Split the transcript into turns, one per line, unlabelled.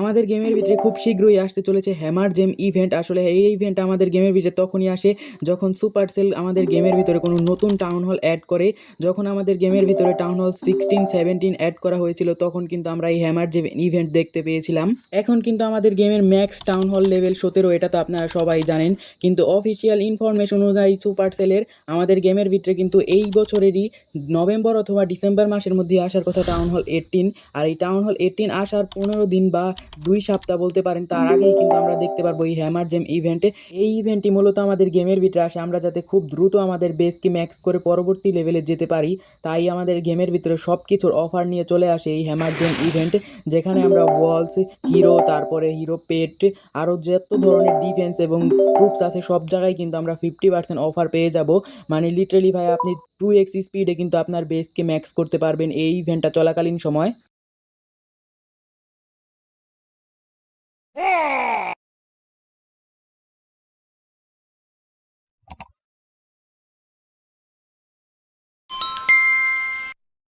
আমাদের গেমের ভিতরে খুব শীঘ্রই আসতে চলেছে হ্যামার জেম ইভেন্ট আসলে এই ইভেন্ট আমাদের গেমের ভিতরে তখনই আসে যখন সুপারসেল আমাদের গেমের ভিতরে কোনো নতুন টাউন হল অ্যাড করে। যখন আমাদের গেমের ভিতরে town hall sixteen seventeen add করা হয়েছিল, তখন কিন্তু আমরা এই হ্যামার জেম ইভেন্ট দেখতে পেয়েছিলাম। এখন কিন্তু আমাদের গেমের ম্যাক্স টাউন হল লেভেল সতেরো, এটা তো আপনারা সবাই জানেন। কিন্তু অফিসিয়াল ইনফরমেশন অনুযায়ী সুপারসেলের আমাদের গেমের ভিতরে কিন্তু এই বছরেরই নভেম্বর অথবা ডিসেম্বর মাসের মধ্যে আসার কথা টাউন হল এইটিন আর এই টাউন হল এইটিন আসার পনেরো দিন বা দুই সপ্তাহ বলতে পারেন, তার আগেই কিন্তু আমরা দেখতে পারব এই হ্যামার জেম ইভেন্টে এই ইভেন্টটি মূলত আমাদের গেমের ভিতরে আসে, আমরা যাতে খুব দ্রুত আমাদের বেসকে ম্যাক্স করে পরবর্তী লেভেলে যেতে পারি, তাই আমাদের গেমের ভিতরে সব কিছুর অফার নিয়ে চলে আসে এই হ্যামার জেম ইভেন্ট যেখানে আমরা ওয়ালস হিরো তারপরে হিরো পেট আরও যত ধরনের ডিফেন্স এবং ট্রুপস আছে, সব জায়গায় কিন্তু আমরা ফিফটি পার্সেন্ট অফার পেয়ে যাব। মানে লিটারালি ভাই, আপনি টু এক্স স্পিডে কিন্তু আপনার বেসকে ম্যাক্স করতে পারবেন এই ইভেন্টটা চলাকালীন সময়। Oh!